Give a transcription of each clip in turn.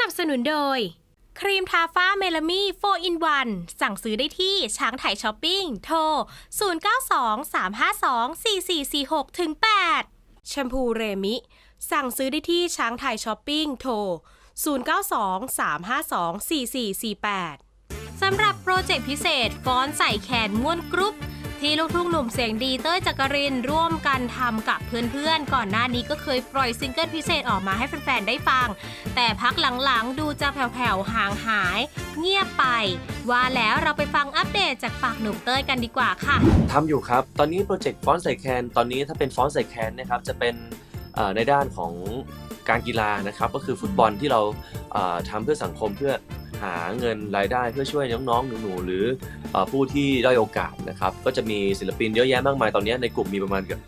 นับสนุนโดย ครีมทาฟ้าเมลามี่4 in 1 สั่งซื้อได้ที่ช้างไถช้อปปิ้ง โทร 0923524446ถึง8แชมพูเรมิ สั่งซื้อได้ที่ช้างไทยช้อปปิ้ง โทร 0923524448 สำหรับโปรเจกต์พิเศษฟ้อนใส่แขนม้วนกรุ๊ป ที่ลูกทุ่งหนุ่มเสียงดีเต้ยจักรินร่วมกันทำกับเพื่อนๆ ก่อนหน้านี้ก็เคยปล่อยซิงเกิลพิเศษออกมาให้แฟนๆ ได้ฟัง แต่พักหลังๆ ดูจะแผ่วๆ ห่างหาย เงียบไป ว่าแล้วเราไปฟังอัปเดตจากปากหนุ่มเต้ยกันดีกว่าค่ะทำอยู่ครับ ตอนนี้โปรเจกต์ฟอนต์ใส่แคนตอนนี้ถ้าเป็นฟอนต์ใส่แคนนะครับจะเป็นในด้านของการกีฬานะครับก็คือฟุตบอลที่เราเอ่อทำเพื่อสังคมเพื่อ หาเงินรายได้เพื่อช่วยน้องๆหนูๆหรือผู้ที่ด้อยโอกาสนะครับ ก็จะมีศิลปินเยอะแยะมากมายตอนนี้ในกลุ่มมีประมาณเกือบ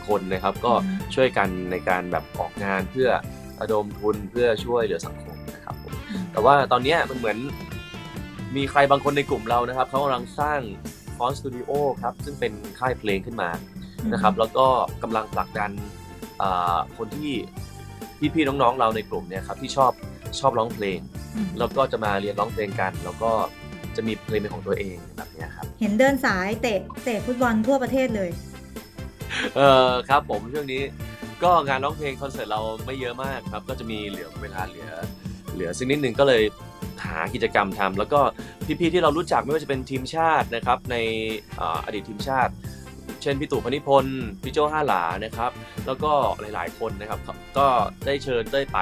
20-30 คนนะครับ ก็ช่วยกันในการแบบออกงานเพื่อระดมทุนเพื่อช่วยเหลือสังคมนะครับผมแต่ว่าตอนนี้มันเหมือนมีใครบางคนในกลุ่มเรานะครับเขากำลังสร้างฟอนสตูดิโอครับซึ่งเป็นค่ายเพลงขึ้นมานะครับ แล้วก็กำลังผลักดันคนที่ พี่ๆน้องๆเราในกลุ่มเนี่ยครับที่ชอบชอบร้องเพลง แล้วก็จะมาเรียนร้องเพลงกัน แล้วก็จะมีเพลงเป็นของตัวเองแบบเนี้ยครับเห็นเดินสายเตะเตะฟุตบอลทั่วประเทศเลยเออครับผมช่วงนี้ก็งานร้องเพลงคอนเสิร์ตเราไม่เยอะมากครับ ก็จะมีเหลือเวลาเหลือ เหลือสักนิดหนึ่งก็เลยหากิจกรรมทำแล้วก็พี่ๆที่เรารู้จักไม่ว่าจะเป็นทีมชาตินะครับในเอ่ออดีตทีมชาติ เช่นพี่ตู่พนิพนธ์พี่โจห้าหลานะครับ แล้วก็หลาย ๆ คนนะครับ ก็ได้เชิญได้ไป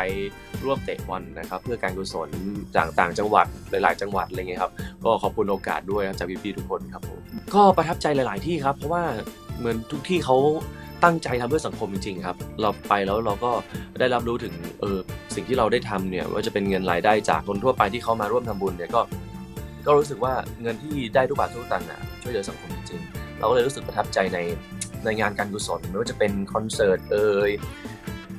ร่วมเตะบอลนะครับ เพื่อการกุศลจากต่างจังหวัดหลาย ๆ จังหวัดอะไรเงี้ยครับ ก็ขอบคุณโอกาสด้วยครับจากพี่ๆทุกคนครับผมก็ประทับใจหลาย ๆ ที่ครับ เพราะว่าเหมือนทุกที่เขาตั้งใจทำเพื่อสังคมจริงๆครับ เราไปแล้วเราก็ได้รับรู้ถึงเออสิ่งที่เราได้ทำเนี่ยว่าจะเป็นเงินรายได้จากคนทั่วไปที่เขามาร่วมทำบุญเนี่ยก็ ก็รู้สึกว่าเงินที่ได้ทุกบาททุกสตังค์อะช่วยเหลือสังคมจริงๆเราก็เลยรู้สึกประทับใจในในงานการกุศลไม่ว่าจะเป็นคอนเสิร์ตเอ่ย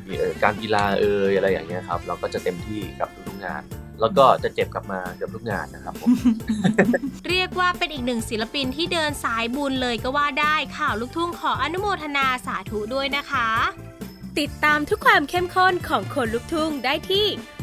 เอ่อการกีฬาเอ่ยอะไรอย่างเงี้ยครับ เราก็จะเต็มที่กับทุกๆงาน แล้วก็จะเจ็บกลับมาเกือบทุกงานนะครับผมเรียกว่าเป็นอีกหนึ่งศิลปินที่เดินสายบุญเลยก็ว่าได้ข่าวลูกทุ่งขออนุโมทนาสาธุด้วยนะคะ ติดตามทุกความเข้มข้นของคนลูกทุ่งได้ที่แ